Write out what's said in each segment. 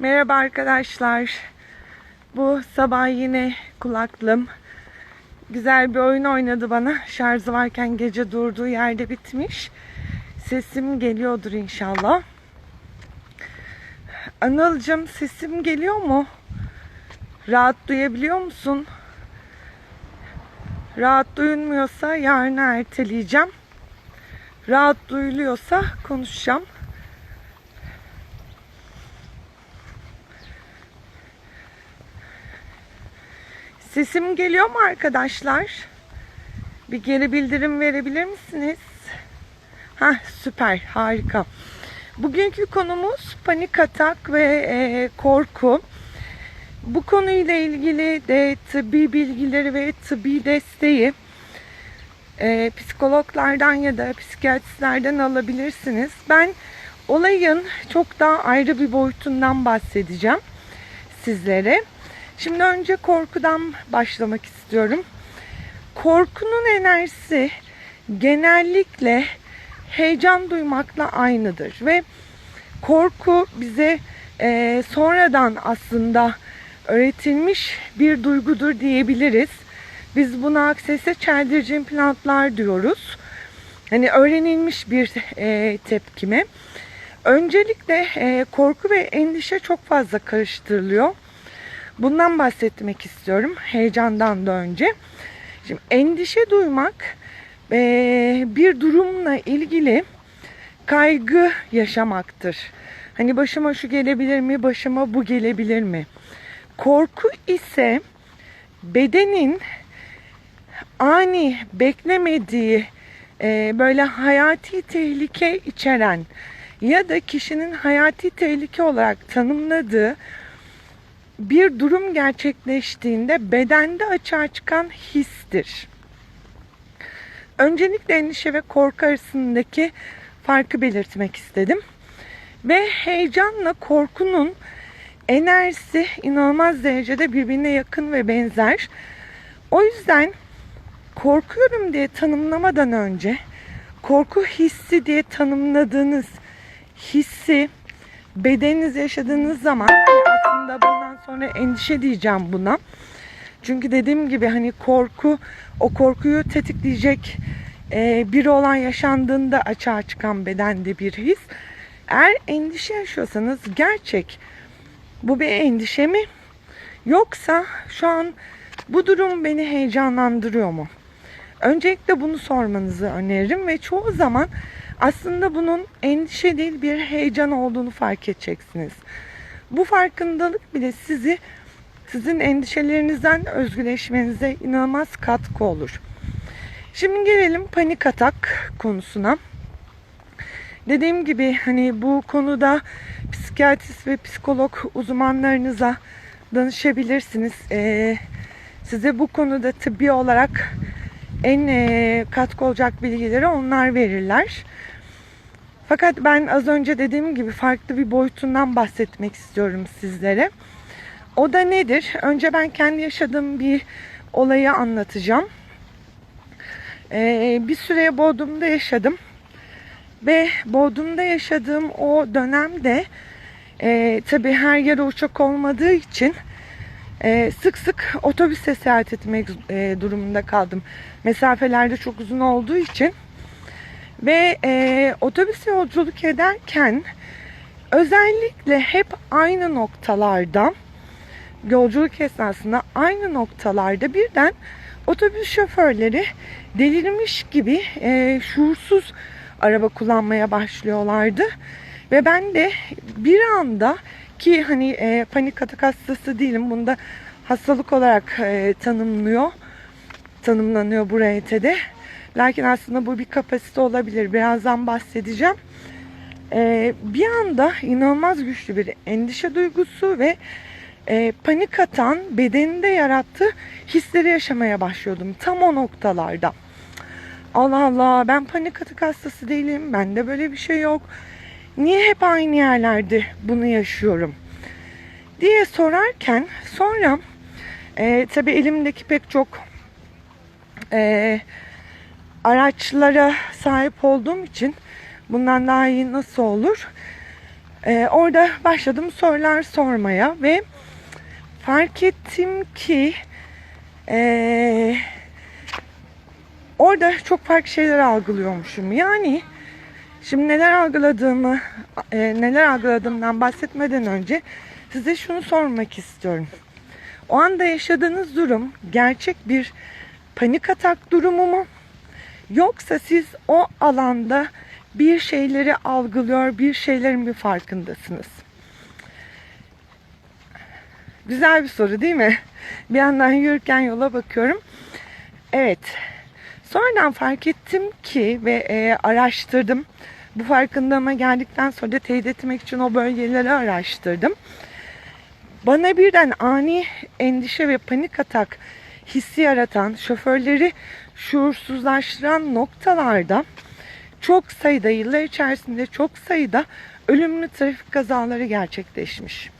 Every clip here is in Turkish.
Merhaba arkadaşlar. Bu sabah yine kulaklığım güzel bir oyun oynadı bana. Şarjı varken gece durduğu yerde bitmiş. Sesim geliyordur inşallah. Anılcım sesim geliyor mu? Rahat duyabiliyor musun? Rahat duyulmuyorsa yarına erteleyeceğim. Rahat duyuluyorsa konuşacağım. Sesim geliyor mu arkadaşlar? Bir geri bildirim verebilir misiniz? Hah süper harika. Bugünkü konumuz panik atak ve e, korku. Bu konuyla ilgili de tıbbi bilgileri ve tıbbi desteği e, psikologlardan ya da psikiyatristlerden alabilirsiniz. Ben olayın çok daha ayrı bir boyutundan bahsedeceğim sizlere. Şimdi önce korkudan başlamak istiyorum. Korkunun enerjisi genellikle heyecan duymakla aynıdır ve korku bize e, sonradan aslında öğretilmiş bir duygudur diyebiliriz. Biz buna aksese çeldirici implantlar diyoruz. Hani öğrenilmiş bir e, tepkime. Öncelikle e, korku ve endişe çok fazla karıştırılıyor. Bundan bahsetmek istiyorum heyecandan da önce. Şimdi endişe duymak e, bir durumla ilgili kaygı yaşamaktır. Hani başıma şu gelebilir mi, başıma bu gelebilir mi? Korku ise bedenin ani beklemediği e, böyle hayati tehlike içeren ya da kişinin hayati tehlike olarak tanımladığı bir durum gerçekleştiğinde bedende açığa çıkan histir. Öncelikle endişe ve korku arasındaki farkı belirtmek istedim. Ve heyecanla korkunun enerjisi inanılmaz derecede birbirine yakın ve benzer. O yüzden korkuyorum diye tanımlamadan önce korku hissi diye tanımladığınız hissi bedeniniz yaşadığınız zaman sonra endişe diyeceğim buna. Çünkü dediğim gibi hani korku o korkuyu tetikleyecek e, bir olan yaşandığında açığa çıkan bedende bir his. Eğer endişe yaşıyorsanız gerçek bu bir endişe mi? Yoksa şu an bu durum beni heyecanlandırıyor mu? Öncelikle bunu sormanızı öneririm ve çoğu zaman aslında bunun endişe değil bir heyecan olduğunu fark edeceksiniz. Bu farkındalık bile sizi sizin endişelerinizden özgürleşmenize inanılmaz katkı olur. Şimdi gelelim panik atak konusuna. Dediğim gibi hani bu konuda psikiyatrist ve psikolog uzmanlarınıza danışabilirsiniz. Ee, size bu konuda tıbbi olarak en e, katkı olacak bilgileri onlar verirler. Fakat ben az önce dediğim gibi farklı bir boyutundan bahsetmek istiyorum sizlere. O da nedir? Önce ben kendi yaşadığım bir olayı anlatacağım. Ee, bir süre Bodrum'da yaşadım. Ve Bodrum'da yaşadığım o dönemde e, tabii her yere uçak olmadığı için e, sık sık otobüse seyahat etmek e, durumunda kaldım. Mesafelerde çok uzun olduğu için. Ve e, otobüs yolculuk ederken özellikle hep aynı noktalarda yolculuk esnasında aynı noktalarda birden otobüs şoförleri delirmiş gibi e, şuursuz araba kullanmaya başlıyorlardı. Ve ben de bir anda ki hani e, panik atak hastası değilim. Bunda hastalık olarak e, tanımlıyor. Tanımlanıyor bu RT'de. Lakin aslında bu bir kapasite olabilir. Birazdan bahsedeceğim. E, bir anda inanılmaz güçlü bir endişe duygusu ve e, panik atan bedeninde yarattığı hisleri yaşamaya başlıyordum. Tam o noktalarda. Allah Allah ben panik atak hastası değilim. Bende böyle bir şey yok. Niye hep aynı yerlerde bunu yaşıyorum? Diye sorarken sonra e, tabii elimdeki pek çok e, araçlara sahip olduğum için bundan daha iyi nasıl olur? Ee, orada başladım sorular sormaya ve fark ettim ki ee, orada çok farklı şeyler algılıyormuşum. Yani şimdi neler algıladığımı, e, neler algıladığımdan bahsetmeden önce size şunu sormak istiyorum. O anda yaşadığınız durum gerçek bir panik atak durumu mu? Yoksa siz o alanda bir şeyleri algılıyor, bir şeylerin bir farkındasınız. Güzel bir soru değil mi? Bir yandan yürürken yola bakıyorum. Evet. Sonradan fark ettim ki ve e, araştırdım. Bu farkındalığıma geldikten sonra da teyit etmek için o bölgeleri araştırdım. Bana birden ani endişe ve panik atak hissi yaratan, şoförleri şuursuzlaştıran noktalarda çok sayıda yıllar içerisinde çok sayıda ölümlü trafik kazaları gerçekleşmiş.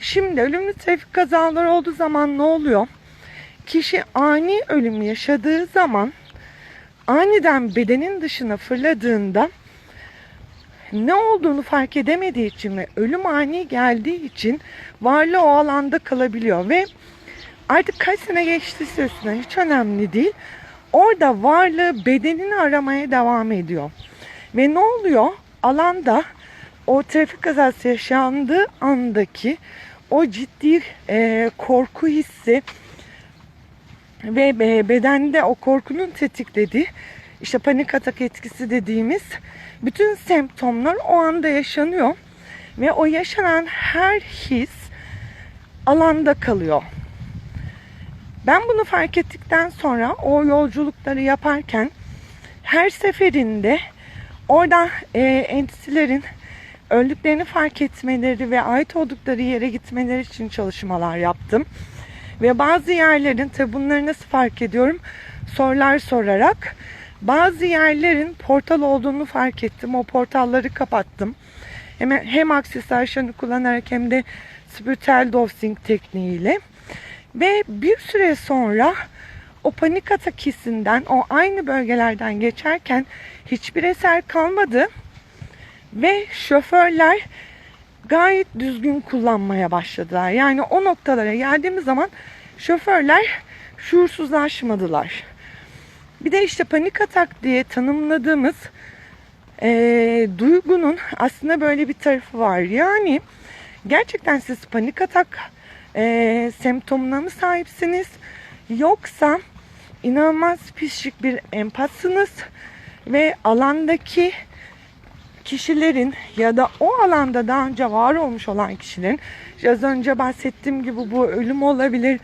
Şimdi ölümlü trafik kazaları olduğu zaman ne oluyor? Kişi ani ölüm yaşadığı zaman aniden bedenin dışına fırladığında ne olduğunu fark edemediği için ve ölüm ani geldiği için varlığı o alanda kalabiliyor ve artık kaç sene geçtiyse üstüne hiç önemli değil. Orada varlığı bedenini aramaya devam ediyor. Ve ne oluyor? Alanda o trafik kazası yaşandığı andaki o ciddi e, korku hissi ve e, bedende o korkunun tetiklediği işte panik atak etkisi dediğimiz bütün semptomlar o anda yaşanıyor ve o yaşanan her his alanda kalıyor. Ben bunu fark ettikten sonra o yolculukları yaparken her seferinde orada e, entisilerin öldüklerini fark etmeleri ve ait oldukları yere gitmeleri için çalışmalar yaptım. Ve bazı yerlerin tabi bunları nasıl fark ediyorum? Sorular sorarak bazı yerlerin portal olduğunu fark ettim. O portalları kapattım. Hem, hem aksesuarlarını kullanarak hem de spiritüel dosing tekniğiyle. Ve bir süre sonra o panik atak hissinden o aynı bölgelerden geçerken hiçbir eser kalmadı. Ve şoförler gayet düzgün kullanmaya başladılar. Yani o noktalara geldiğimiz zaman şoförler şuursuzlaşmadılar. Bir de işte panik atak diye tanımladığımız e, duygunun aslında böyle bir tarafı var. Yani gerçekten siz panik atak e, semptomuna mı sahipsiniz? Yoksa inanılmaz pişik bir empatsınız ve alandaki kişilerin ya da o alanda daha önce var olmuş olan kişilerin az önce bahsettiğim gibi bu ölüm olabilir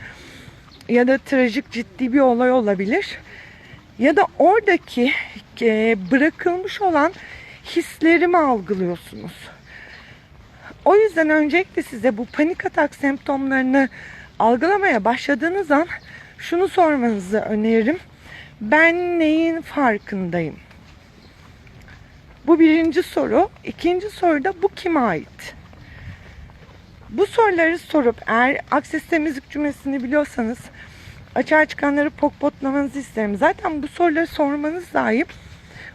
ya da trajik ciddi bir olay olabilir ya da oradaki e, bırakılmış olan hislerimi algılıyorsunuz. O yüzden öncelikle size bu panik atak semptomlarını algılamaya başladığınız an şunu sormanızı öneririm. Ben neyin farkındayım? Bu birinci soru. İkinci soru da bu kime ait? Bu soruları sorup eğer akses temizlik cümlesini biliyorsanız açığa çıkanları pokpotlamanızı isterim. Zaten bu soruları sormanız dahi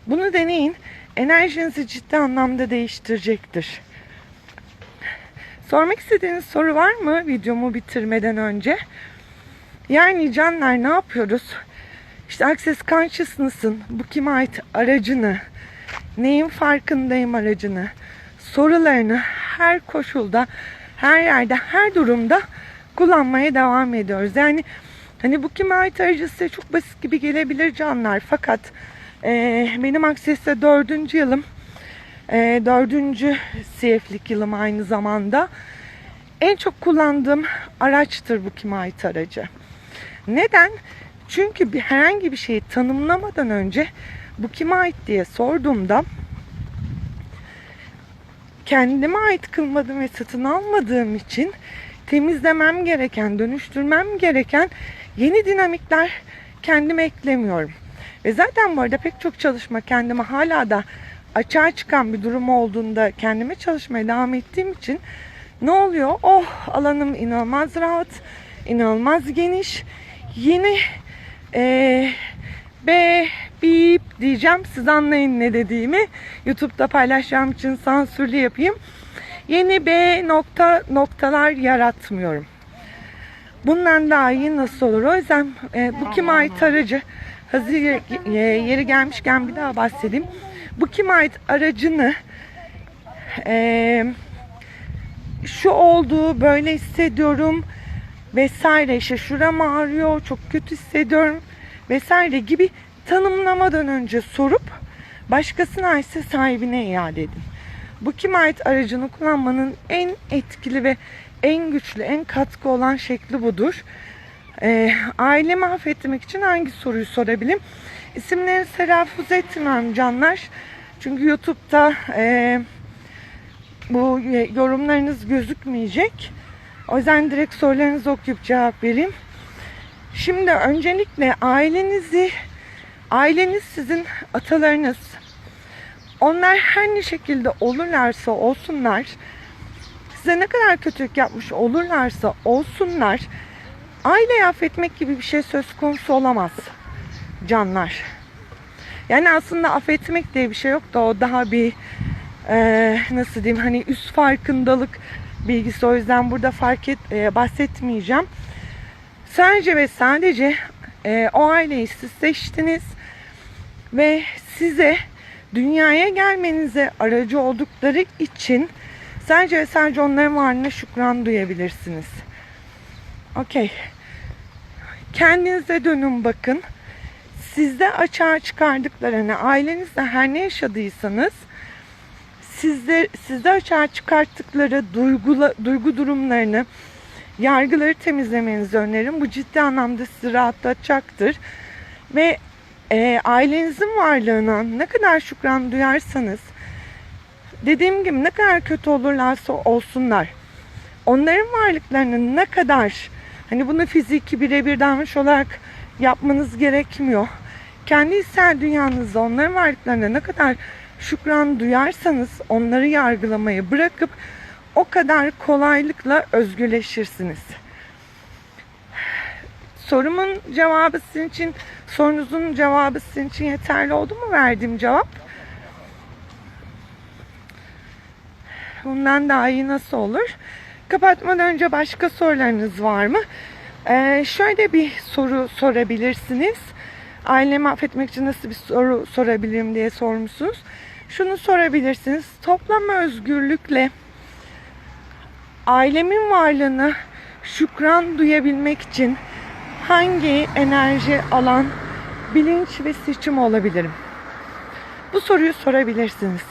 bunu deneyin. Enerjinizi ciddi anlamda değiştirecektir. Sormak istediğiniz soru var mı videomu bitirmeden önce? Yani canlar ne yapıyoruz? İşte Access Consciousness'ın bu kime ait aracını, neyin farkındayım aracını, sorularını her koşulda, her yerde, her durumda kullanmaya devam ediyoruz. Yani hani bu kime ait aracı size çok basit gibi gelebilir canlar. Fakat e, benim Access'te dördüncü yılım. E, dördüncü CF'lik yılım aynı zamanda. En çok kullandığım araçtır bu kime ait aracı. Neden? Çünkü bir herhangi bir şeyi tanımlamadan önce bu kime ait diye sorduğumda kendime ait kılmadığım ve satın almadığım için temizlemem gereken, dönüştürmem gereken yeni dinamikler kendime eklemiyorum. Ve zaten bu arada pek çok çalışma kendime hala da açığa çıkan bir durum olduğunda kendime çalışmaya devam ettiğim için ne oluyor? Oh alanım inanılmaz rahat, inanılmaz geniş. Yeni e, B bip diyeceğim. Siz anlayın ne dediğimi. YouTube'da paylaşacağım için sansürlü yapayım. Yeni B nokta noktalar yaratmıyorum. Bundan daha iyi nasıl olur? O yüzden e, bu kim ait aracı hazır e, yeri gelmişken bir daha bahsedeyim. Bu kim ait aracını e, şu olduğu böyle hissediyorum vesaire işte şuram ağrıyor çok kötü hissediyorum vesaire gibi tanımlamadan önce sorup başkasına aitse sahibine iade edin. Bu kime ait aracını kullanmanın en etkili ve en güçlü, en katkı olan şekli budur. Ee, ailemi affetmek için hangi soruyu sorabilirim? İsimlerini telaffuz etmem canlar. Çünkü YouTube'da e, bu e, yorumlarınız gözükmeyecek. O yüzden direkt sorularınızı okuyup cevap vereyim. Şimdi öncelikle ailenizi, aileniz sizin atalarınız. Onlar her ne şekilde olurlarsa olsunlar, size ne kadar kötülük yapmış olurlarsa olsunlar, aileyi affetmek gibi bir şey söz konusu olamaz canlar. Yani aslında affetmek diye bir şey yok da o daha bir eee, nasıl diyeyim hani üst farkındalık bilgisi o yüzden burada fark et, eee, bahsetmeyeceğim. Sadece ve sadece eee, o aileyi siz seçtiniz ve size dünyaya gelmenize aracı oldukları için sadece ve sadece onların varlığına şükran duyabilirsiniz. Okey. Kendinize dönün bakın. Sizde açığa çıkardıklarını, ailenizde her ne yaşadıysanız sizde, sizde açığa çıkarttıkları duygula, duygu durumlarını, yargıları temizlemenizi öneririm. Bu ciddi anlamda sizi rahatlatacaktır. Ve e, ailenizin varlığına ne kadar şükran duyarsanız, dediğim gibi ne kadar kötü olurlarsa olsunlar, onların varlıklarını ne kadar, hani bunu fiziki birebir davranış olarak yapmanız gerekmiyor. Kendi içsel dünyanızda onların varlıklarına ne kadar şükran duyarsanız onları yargılamayı bırakıp o kadar kolaylıkla özgürleşirsiniz. Sorumun cevabı sizin için, sorunuzun cevabı sizin için yeterli oldu mu verdiğim cevap? Bundan daha iyi nasıl olur? Kapatmadan önce başka sorularınız var mı? Ee, şöyle bir soru sorabilirsiniz. Ailemi affetmek için nasıl bir soru sorabilirim diye sormuşsunuz. Şunu sorabilirsiniz. Toplam özgürlükle ailemin varlığına şükran duyabilmek için hangi enerji alan bilinç ve seçim olabilirim? Bu soruyu sorabilirsiniz.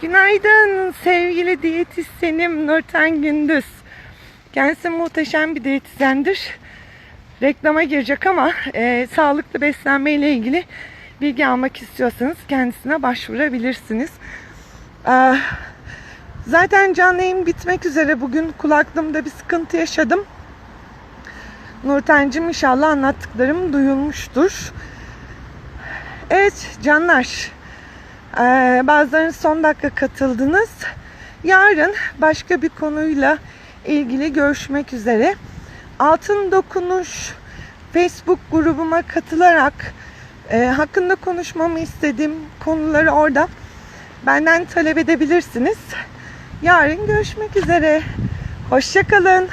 Günaydın sevgili diyetisyenim Nurten Gündüz. Kendisi muhteşem bir diyetisyendir. Reklama girecek ama e, sağlıklı beslenme ile ilgili bilgi almak istiyorsanız kendisine başvurabilirsiniz. Ee, zaten canlı yayın bitmek üzere. Bugün kulaklığımda bir sıkıntı yaşadım. Nurten'cim inşallah anlattıklarım duyulmuştur. Evet canlar. Ee, bazılarınız son dakika katıldınız. Yarın başka bir konuyla ilgili görüşmek üzere. Altın Dokunuş Facebook grubuma katılarak e, hakkında konuşmamı istediğim konuları orada benden talep edebilirsiniz. Yarın görüşmek üzere. Hoşçakalın.